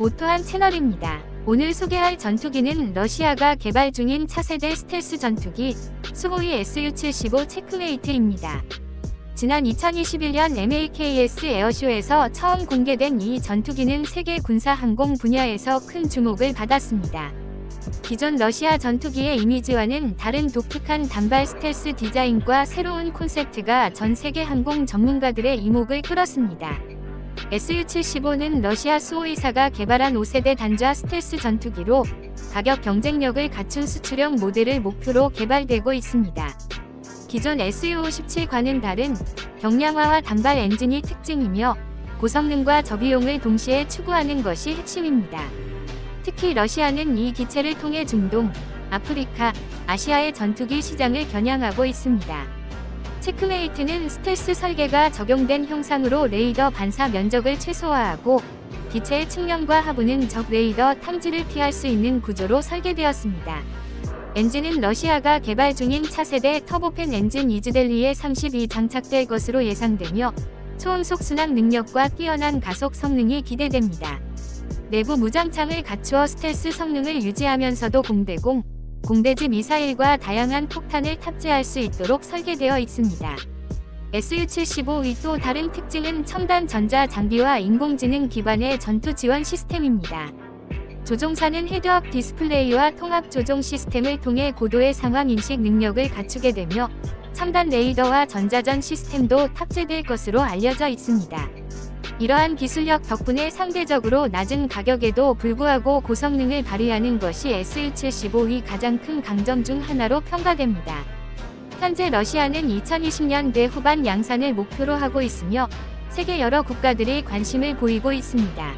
오토한 채널입니다. 오늘 소개할 전투기는 러시아가 개발 중인 차세대 스텔스 전투기 수호이 Su-75 체크메이트입니다. 지난 2021년 MAKS 에어쇼에서 처음 공개된 이 전투기는 세계 군사 항공 분야에서 큰 주목을 받았습니다. 기존 러시아 전투기의 이미지와는 다른 독특한 단발 스텔스 디자인과 새로운 콘셉트가 전 세계 항공 전문가들의 이목을 끌었습니다. Su-75는 러시아 수호이사가 개발한 5세대 단좌 스텔스 전투기로 가격 경쟁력을 갖춘 수출형 모델을 목표로 개발되고 있습니다. 기존 Su-57과는 다른 경량화와 단발 엔진이 특징이며 고성능과 저비용을 동시에 추구하는 것이 핵심입니다. 특히 러시아는 이 기체를 통해 중동, 아프리카, 아시아의 전투기 시장을 겨냥하고 있습니다. 체크메이트는 스텔스 설계가 적용된 형상으로 레이더 반사 면적을 최소화하고 기체의 측면과 하부는 적 레이더 탐지를 피할 수 있는 구조로 설계되었습니다. 엔진은 러시아가 개발 중인 차세대 터보팬 엔진 이즈델리에 32 장착될 것으로 예상되며 초음속 순항 능력과 뛰어난 가속 성능이 기대됩니다. 내부 무장창을 갖추어 스텔스 성능을 유지하면서도 공대공, 공대지 미사일과 다양한 폭탄을 탑재할 수 있도록 설계되어 있습니다. Su-75의 또 다른 특징은 첨단 전자 장비와 인공지능 기반의 전투 지원 시스템입니다. 조종사는 헤드업 디스플레이와 통합 조종 시스템을 통해 고도의 상황 인식 능력을 갖추게 되며 첨단 레이더와 전자전 시스템도 탑재될 것으로 알려져 있습니다. 이러한 기술력 덕분에 상대적으로 낮은 가격에도 불구하고 고성능을 발휘하는 것이 Su-75의 가장 큰 강점 중 하나로 평가됩니다. 현재 러시아는 2020년대 후반 양산을 목표로 하고 있으며 세계 여러 국가들이 관심을 보이고 있습니다.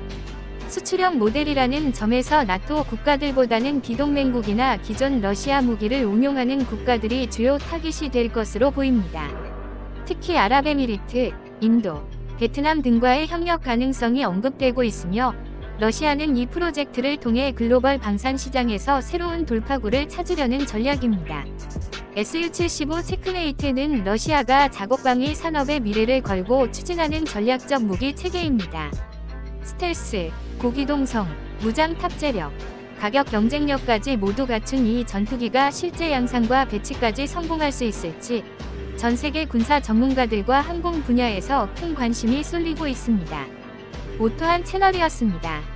수출형 모델이라는 점에서 나토 국가들보다는 비동맹국이나 기존 러시아 무기를 운용하는 국가들이 주요 타깃이 될 것으로 보입니다. 특히 아랍에미리트, 인도, 베트남 등과의 협력 가능성이 언급되고 있으며 러시아는 이 프로젝트를 통해 글로벌 방산 시장에서 새로운 돌파구를 찾으려는 전략입니다. Su-75 체크메이트는 러시아가 작업방위 산업의 미래를 걸고 추진하는 전략적 무기 체계입니다. 스텔스, 고기동성, 무장 탑재력, 가격 경쟁력까지 모두 갖춘 이 전투기가 실제 양상과 배치까지 성공할 수 있을지 전 세계 군사 전문가들과 항공 분야에서 큰 관심이 쏠리고 있습니다. 오토한 채널이었습니다.